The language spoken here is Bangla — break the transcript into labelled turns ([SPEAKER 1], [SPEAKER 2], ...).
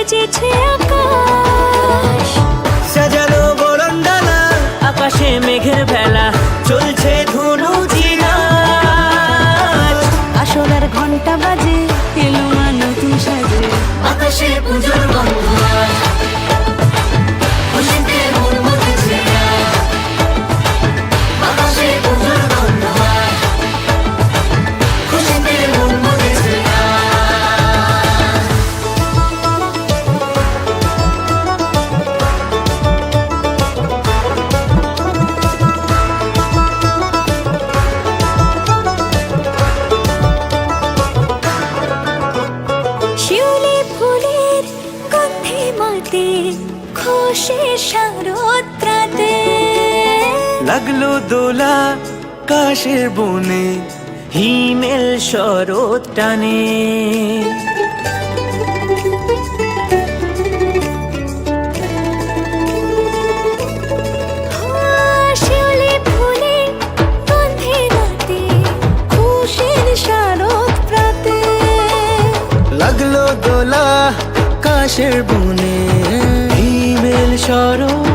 [SPEAKER 1] সেজেছে আকাশ।
[SPEAKER 2] সাজানো বরণডালা আকাশে মেঘের ভেলা চলছে ধুনু
[SPEAKER 1] আসলার ঘণ্টা বাজে এলো মা নতুন সাজে।
[SPEAKER 2] আকাশে পুজোর গন্ধ।
[SPEAKER 1] খুশির শারদ প্রাতে
[SPEAKER 2] লাগল দোলা কাশের বনে হিমেল শরৎ টানে। লাগল দোলা কাশের বনে চরণ